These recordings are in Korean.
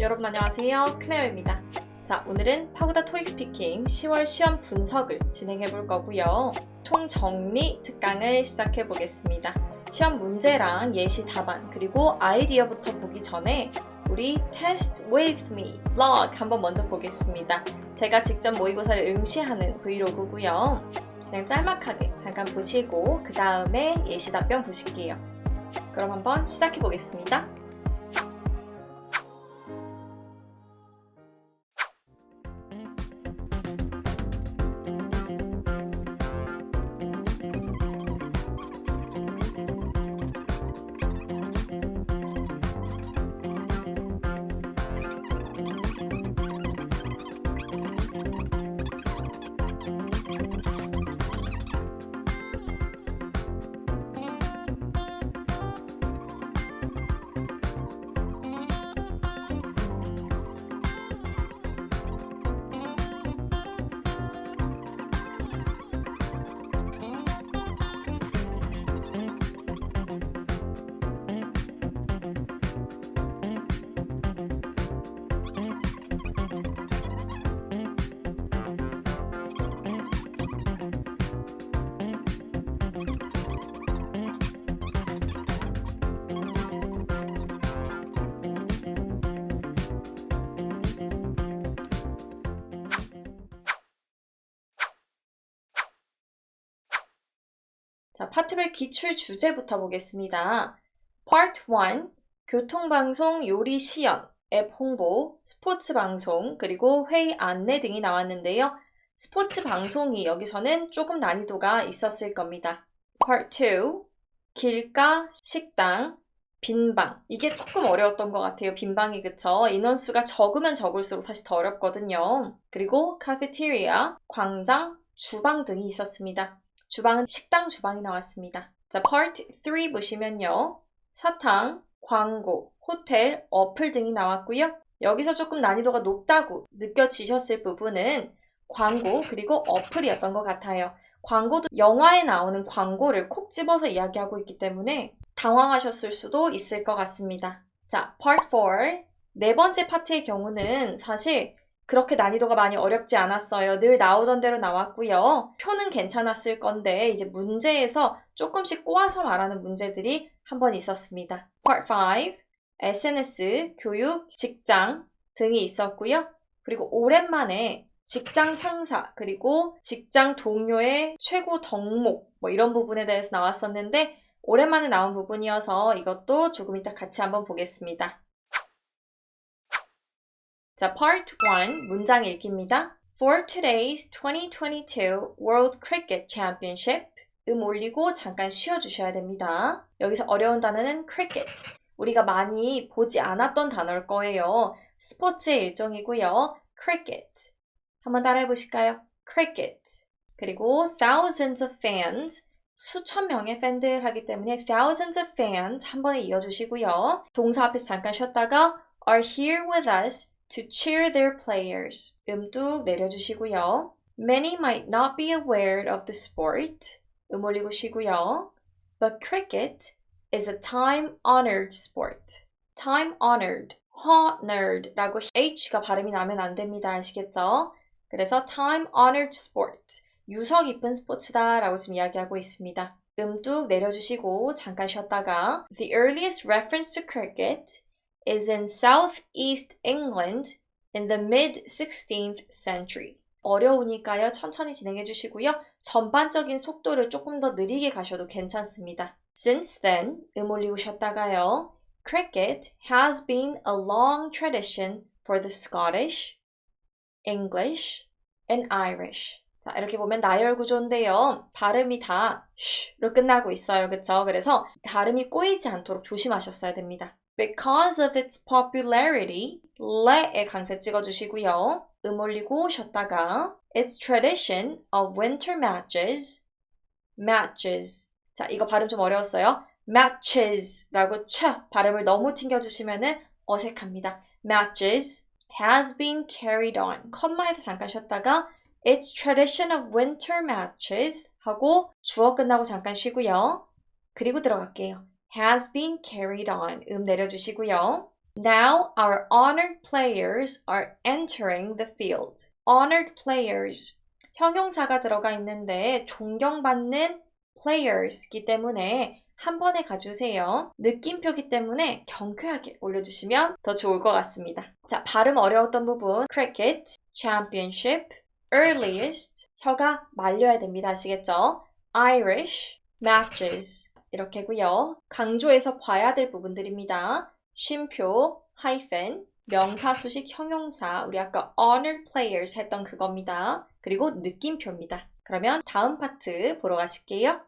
여러분 안녕하세요. 클레어입니다. 자, 오늘은 파고다 토익 스피킹 10월 시험 분석을 진행해 볼 거고요. 총 정리 특강을 시작해 보겠습니다. 시험 문제랑 예시 답안 그리고 아이디어부터 보기 전에 우리 Test with me vlog 한번 먼저 보겠습니다. 제가 직접 모의고사를 응시하는 브이로그고요. 그냥 짤막하게 잠깐 보시고 그 다음에 예시 답변 보실게요. 그럼 한번 시작해 보겠습니다. 자, 파트별 기출 주제부터 보겠습니다. Part 1. 교통방송 요리 시연, 앱 홍보, 스포츠 방송, 그리고 회의 안내 등이 나왔는데요. 스포츠 방송이 여기서는 조금 난이도가 있었을 겁니다. Part 2. 길가, 식당, 빈방. 이게 조금 어려웠던 것 같아요. 빈방이 그쵸? 인원수가 적으면 적을수록 사실 더 어렵거든요. 그리고 카페테리아, 광장, 주방 등이 있었습니다. 주방은 식당 주방이 나왔습니다. 자, part 3 보시면요. 사탕, 광고, 호텔, 어플 등이 나왔고요. 여기서 조금 난이도가 높다고 느껴지셨을 부분은 광고 그리고 어플이었던 것 같아요. 광고도 영화에 나오는 광고를 콕 집어서 이야기하고 있기 때문에 당황하셨을 수도 있을 것 같습니다. 자, part 4. 네 번째 파트의 경우는 사실 그렇게 난이도가 많이 어렵지 않았어요. 늘 나오던 대로 나왔고요. 표는 괜찮았을 건데 이제 문제에서 조금씩 꼬아서 말하는 문제들이 한 번 있었습니다. Part 5. SNS, 교육, 직장 등이 있었고요. 그리고 오랜만에 직장 상사, 그리고 직장 동료의 최고 덕목, 뭐 이런 부분에 대해서 나왔었는데, 오랜만에 나온 부분이어서 이것도 조금 이따 같이 한번 보겠습니다. 자, Part 1 문장 읽기입니다. For today's 2022 World Cricket Championship 음 올리고 잠깐 쉬어주셔야 됩니다. 여기서 어려운 단어는 cricket. 우리가 많이 보지 않았던 단어일 거예요. 스포츠의 일종이고요. cricket. 한번 따라해 보실까요? cricket. 그리고 thousands of fans. 수천 명의 팬들 하기 때문에 thousands of fans 한 번에 이어주시고요. 동사 앞에서 잠깐 쉬었다가 are here with us to cheer their players. 음뚝 내려주시고요. Many might not be aware of the sport. 음 올리고 쉬고요. But cricket is a time-honored sport. time-honored, honored라고 H가 발음이 나면 안 됩니다. 아시겠죠? 그래서 time-honored sport, 유서 깊은 스포츠다라고 지금 이야기하고 있습니다. 음뚝 내려주시고 잠깐 쉬었다가 The earliest reference to cricket is in southeast England in the mid 16th century. 어려우니까요. 천천히 진행해 주시고요. 전반적인 속도를 조금 더 느리게 가셔도 괜찮습니다. Since then, 음 올리고 쉬었다가요. Cricket has been a long tradition for the Scottish, English, and Irish. 자, 이렇게 보면 나열 구조인데요. 발음이 다 슈로 끝나고 있어요. 그쵸? 그래서 발음이 꼬이지 않도록 조심하셨어야 됩니다. Because of its popularity, le에 강세 찍어주시고요. 음 올리고 쉬었다가 Its tradition of winter matches, matches. 자, 이거 발음 좀 어려웠어요. matches라고 치 발음을 너무 튕겨주시면은 어색합니다. matches has been carried on. 컴마에서 잠깐 쉬었다가 Its tradition of winter matches 하고 주어 끝나고 잠깐 쉬고요. 그리고 들어갈게요. Has been carried on. 음 내려주시고요. Now our honored players are entering the field. honored players. 형용사가 들어가 있는데 존경받는 players이기 때문에 한 번에 가주세요. 느낌표기 때문에 경쾌하게 올려주시면 더 좋을 것 같습니다. 자, 발음 어려웠던 부분 cricket, championship, earliest 혀가 말려야 됩니다. 아시겠죠? Irish, matches 이렇게고요. 강조해서 봐야 될 부분들입니다. 쉼표, hyphen, 명사, 수식, 형용사, 우리 아까 honor players 했던 그겁니다. 그리고 느낌표입니다. 그러면 다음 파트 보러 가실게요.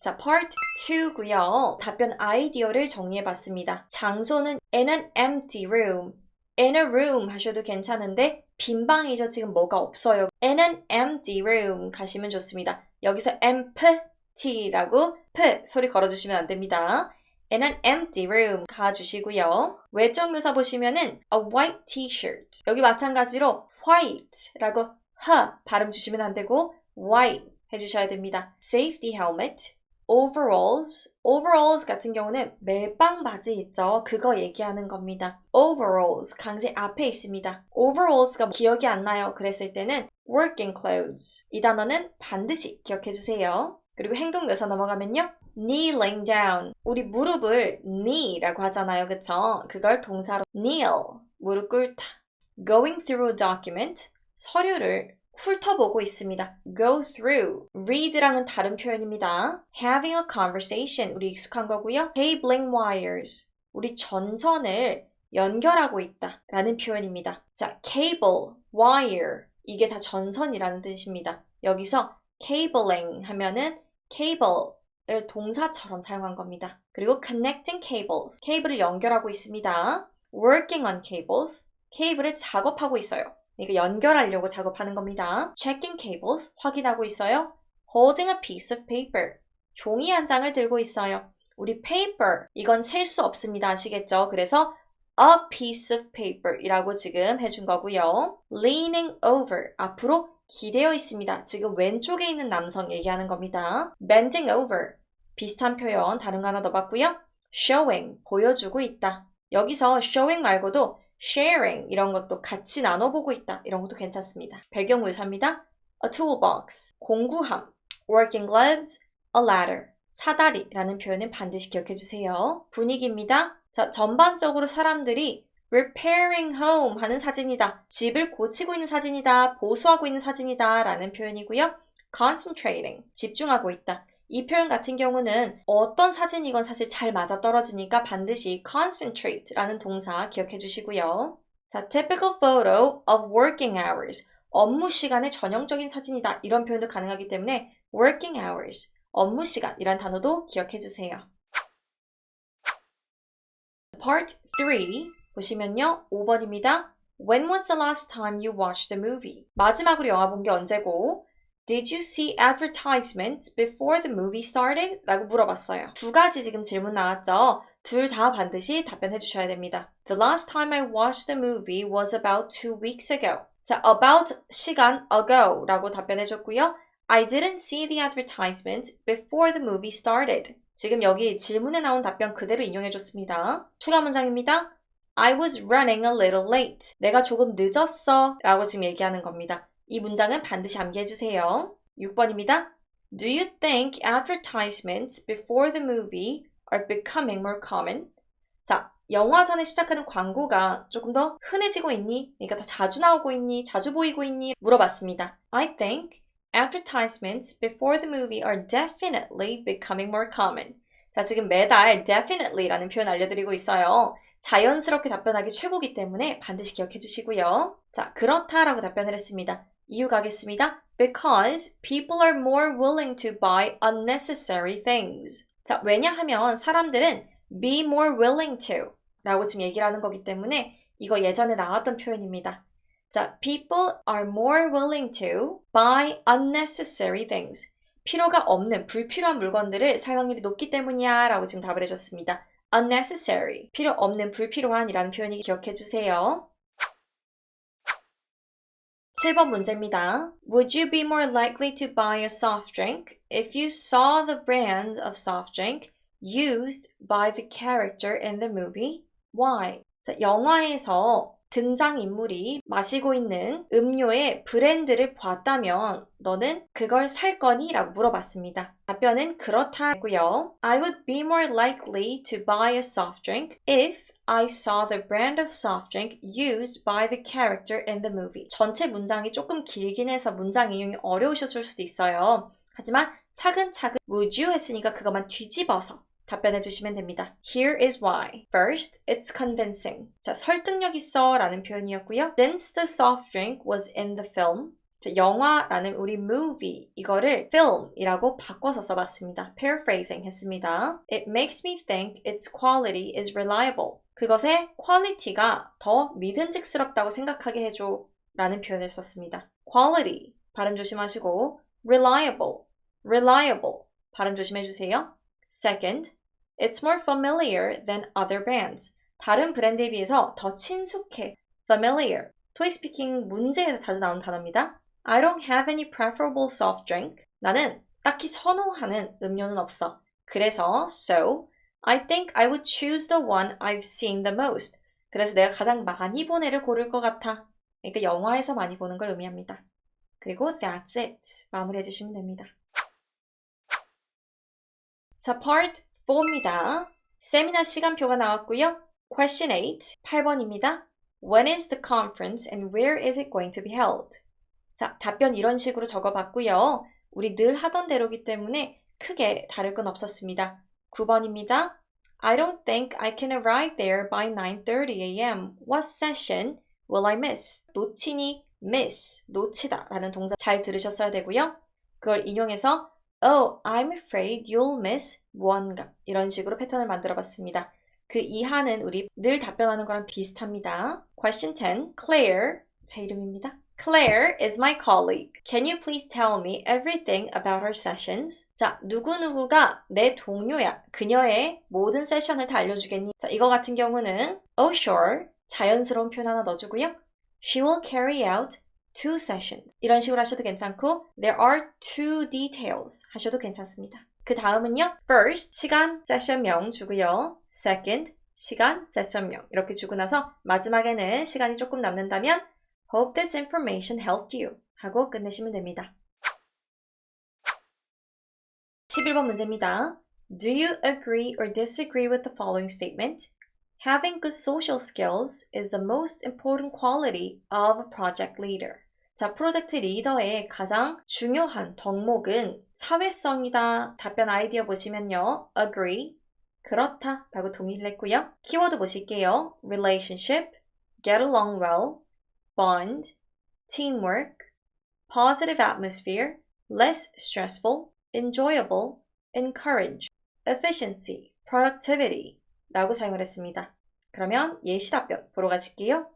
자, part 2고요. 답변 아이디어를 정리해 봤습니다. 장소는 in an empty room. in a room 하셔도 괜찮은데 빈 방이죠. 지금 뭐가 없어요. in an empty room 가시면 좋습니다. 여기서 empty라고 p 소리 걸어주시면 안 됩니다. in an empty room 가주시고요. 외적 묘사 보시면은 a white t-shirt 여기 마찬가지로 white라고 h 발음 주시면 안 되고 white 해주셔야 됩니다. safety helmet overalls, overalls 같은 경우는 멜빵 바지 있죠? 그거 얘기하는 겁니다. overalls, 강세 앞에 있습니다. overalls가 기억이 안 나요. 그랬을 때는 working clothes. 이 단어는 반드시 기억해 주세요. 그리고 행동 묘사 넘어가면요. kneeling down. 우리 무릎을 knee라고 하잖아요. 그쵸? 그걸 동사로 kneel, 무릎 꿇다. going through a document, 서류를 훑어보고 있습니다. go through, read랑은 다른 표현입니다. having a conversation, 우리 익숙한 거고요. cabling wires, 우리 전선을 연결하고 있다 라는 표현입니다. 자, cable, wire, 이게 다 전선이라는 뜻입니다. 여기서 cabling 하면은 cable을 동사처럼 사용한 겁니다. 그리고 connecting cables, 케이블을 연결하고 있습니다. working on cables, 케이블을 작업하고 있어요. 그러니까 연결하려고 작업하는 겁니다. checking cables, 확인하고 있어요. holding a piece of paper, 종이 한 장을 들고 있어요. 우리 paper, 이건 셀 수 없습니다. 아시겠죠? 그래서 a piece of paper 이라고 지금 해준 거고요. leaning over, 앞으로 기대어 있습니다. 지금 왼쪽에 있는 남성 얘기하는 겁니다. bending over, 비슷한 표현 다른 거 하나 더 봤고요. showing, 보여주고 있다. 여기서 showing 말고도 sharing 이런 것도 같이 나눠보고 있다. 이런 것도 괜찮습니다. 배경 묘사입니다. a toolbox, 공구함, working gloves, a ladder, 사다리라는 표현은 반드시 기억해 주세요. 분위기입니다. 자, 전반적으로 사람들이 repairing home 하는 사진이다. 집을 고치고 있는 사진이다. 보수하고 있는 사진이다. 라는 표현이고요. concentrating, 집중하고 있다. 이 표현 같은 경우는 어떤 사진이건 사실 잘 맞아 떨어지니까 반드시 concentrate라는 동사 기억해 주시고요. 자, typical photo of working hours. 업무 시간의 전형적인 사진이다. 이런 표현도 가능하기 때문에 working hours, 업무 시간이란 단어도 기억해 주세요. Part 3 보시면요. 5번입니다. When was the last time you watched a movie? 마지막으로 영화 본 게 언제고? Did you see advertisements before the movie started? 라고 물어봤어요. 두 가지 지금 질문 나왔죠? 둘 다 반드시 답변해 주셔야 됩니다. The last time I watched a movie was about two weeks ago. 자, about 시간 ago 라고 답변해 줬고요. I didn't see the advertisement before the movie started. 지금 여기 질문에 나온 답변 그대로 인용해 줬습니다. 추가 문장입니다. I was running a little late. 내가 조금 늦었어. 라고 지금 얘기하는 겁니다. 이 문장은 반드시 암기해 주세요. 6번입니다. Do you think advertisements before the movie are becoming more common? 자, 영화 전에 시작하는 광고가 조금 더 흔해지고 있니? 그러니까 더 자주 나오고 있니? 자주 보이고 있니? 물어봤습니다. I think advertisements before the movie are definitely becoming more common. 자, 지금 매달 definitely라는 표현 알려드리고 있어요. 자연스럽게 답변하기 최고기 때문에 반드시 기억해 주시고요. 자, 그렇다라고 답변을 했습니다. 이유 가겠습니다. Because people are more willing to buy unnecessary things. 자, 왜냐하면 사람들은 be more willing to 라고 지금 얘기를 하는 거기 때문에 이거 예전에 나왔던 표현입니다. 자, people are more willing to buy unnecessary things. 필요가 없는 불필요한 물건들을 살 확률이 높기 때문이야 라고 지금 답을 해줬습니다. unnecessary, 필요 없는 불필요한이라는 표현이 기억해 주세요. 7번 문제입니다. Would you be more likely to buy a soft drink if you saw the brand of soft drink used by the character in the movie? Why? 자, 영화에서 등장인물이 마시고 있는 음료의 브랜드를 봤다면 너는 그걸 살 거니? 라고 물어봤습니다. 답변은 그렇다고요. I would be more likely to buy a soft drink if I saw the brand of soft drink used by the character in the movie. 전체 문장이 조금 길긴 해서 문장 인용이 어려우셨을 수도 있어요. 하지만 차근차근 would you 했으니까 그것만 뒤집어서 답변해 주시면 됩니다. Here is why. First, it's convincing. 자, 설득력 있어 라는 표현이었고요. Since the soft drink was in the film, 자, 영화라는 우리 movie 이거를 film이라고 바꿔서 써봤습니다. paraphrasing 했습니다. It makes me think its quality is reliable. 그것의 퀄리티가 더 믿음직스럽다고 생각하게 해줘 라는 표현을 썼습니다. quality 발음 조심하시고 reliable, reliable 발음 조심해 주세요. Second, it's more familiar than other brands. 다른 브랜드에 비해서 더 친숙해. familiar. 토이 스피킹 문제에서 자주 나오는 단어입니다. I don't have any preferable soft drink. 나는 딱히 선호하는 음료는 없어. 그래서 so I think I would choose the one I've seen the most. 그래서 내가 가장 많이 본 애를 고를 것 같아. 그러니까 영화에서 많이 보는 걸 의미합니다. 그리고 that's it. 마무리해 주시면 됩니다. 자, part 4입니다. 세미나 시간표가 나왔고요. Question 8, 8번입니다. When is the conference and where is it going to be held? 자, 답변 이런 식으로 적어봤고요. 우리 늘 하던 대로기 때문에 크게 다를 건 없었습니다. 9번입니다. I don't think I can arrive there by 9.30 a.m. What session will I miss? 놓치니 miss, 놓치다 라는 동사 잘 들으셨어야 되고요. 그걸 인용해서 Oh, I'm afraid you'll miss 무언가 이런 식으로 패턴을 만들어 봤습니다. 그 이하는 우리 늘 답변하는 거랑 비슷합니다. Question 10. Claire, 제 이름입니다. Claire is my colleague. Can you please tell me everything about her sessions? 자, 누구누구가 내 동료야. 그녀의 모든 세션을 다 알려주겠니? 자, 이거 같은 경우는 Oh, sure. 자연스러운 표현 하나 넣어주고요. She will carry out two sessions. 이런 식으로 하셔도 괜찮고 There are two details 하셔도 괜찮습니다. 그 다음은요. First, 시간 세션명 주고요. Second, 시간 세션명 이렇게 주고 나서 마지막에는 시간이 조금 남는다면 Hope this information helped you 하고 끝내시면 됩니다. 11번 문제입니다. Do you agree or disagree with the following statement? Having good social skills is the most important quality of a project leader. 자, 프로젝트 리더의 가장 중요한 덕목은 사회성이다. 답변 아이디어 보시면요. agree, 그렇다 라고 동의를 했고요. 키워드 보실게요. relationship, get along well, bond, teamwork, positive atmosphere, less stressful, enjoyable, encourage, efficiency, productivity 라고 사용을 했습니다. 그러면 예시 답변 보러 가실게요.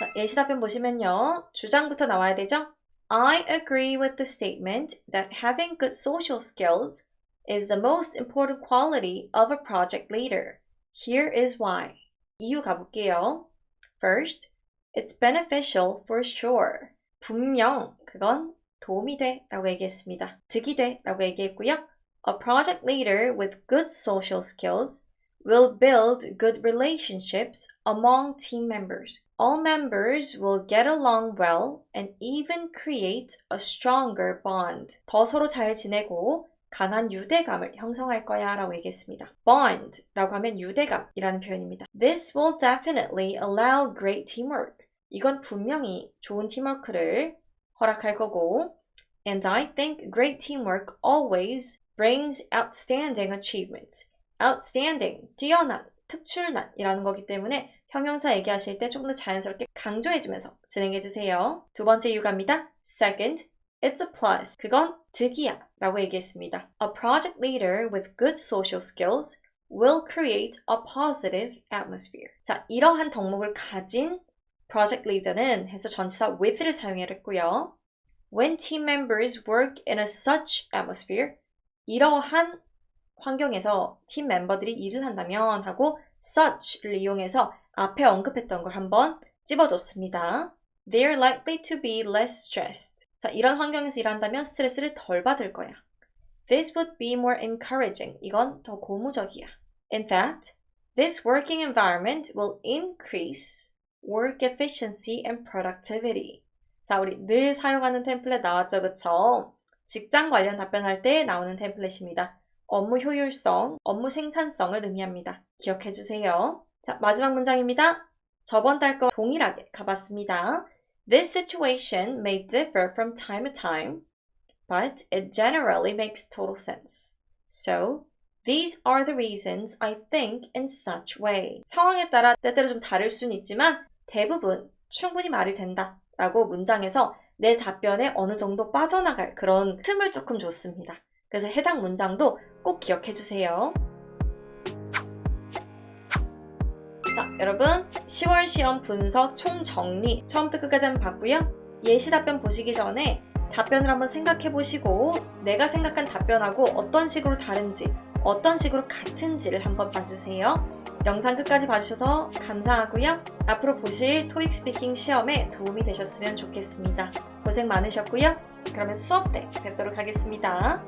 자, 예시 답변 보시면요. 주장부터 나와야 되죠? I agree with the statement that having good social skills is the most important quality of a project leader. Here is why. 이유 가볼게요. First, it's beneficial for sure. 분명 그건 도움이 돼 라고 얘기했습니다. 득이 돼 라고 얘기했고요. A project leader with good social skills will build good relationships among team members. All members will get along well and even create a stronger bond. 더 서로 잘 지내고 강한 유대감을 형성할 거야 라고 얘기했습니다. bond 라고 하면 유대감이라는 표현입니다. This will definitely allow great teamwork. 이건 분명히 좋은 팀워크를 허락할 거고 And I think great teamwork always brings outstanding achievements. outstanding, 뛰어난, 특출난이라는 거기 때문에 형용사 얘기하실 때 조금 더 자연스럽게 강조해주면서 진행해주세요. 두 번째 이유가입니다. Second, it's a plus. 그건 득이야 라고 얘기했습니다. A project leader with good social skills will create a positive atmosphere. 자, 이러한 덕목을 가진 project leader는 해서 전치사 with를 사용했고요. When team members work in a such atmosphere, 이러한 환경에서 팀 멤버들이 일을 한다면 하고 such를 이용해서 앞에 언급했던 걸 한번 찝어줬습니다. They're likely to be less stressed. 자, 이런 환경에서 일한다면 스트레스를 덜 받을 거야. This would be more encouraging. 이건 더 고무적이야. In fact, this working environment will increase work efficiency and productivity. 자, 우리 늘 사용하는 템플릿 나왔죠, 그쵸? 직장 관련 답변할 때 나오는 템플릿입니다. 업무 효율성, 업무 생산성을 의미합니다. 기억해 주세요. 자, 마지막 문장입니다. 저번 달거 동일하게 가봤습니다. This situation may differ from time to time, but it generally makes total sense. So, these are the reasons I think in such way. 상황에 따라 때때로 좀 다를 수는 있지만 대부분 충분히 말이 된다. 라고 문장에서 내 답변에 어느 정도 빠져나갈 그런 틈을 조금 줬습니다. 그래서 해당 문장도 꼭 기억해 주세요. 자, 여러분 10월 시험 분석 총정리 처음부터 끝까지 한번 봤고요. 예시 답변 보시기 전에 답변을 한번 생각해 보시고 내가 생각한 답변하고 어떤 식으로 다른지 어떤 식으로 같은지를 한번 봐주세요. 영상 끝까지 봐주셔서 감사하고요. 앞으로 보실 토익 스피킹 시험에 도움이 되셨으면 좋겠습니다. 고생 많으셨고요. 그러면 수업 때 뵙도록 하겠습니다.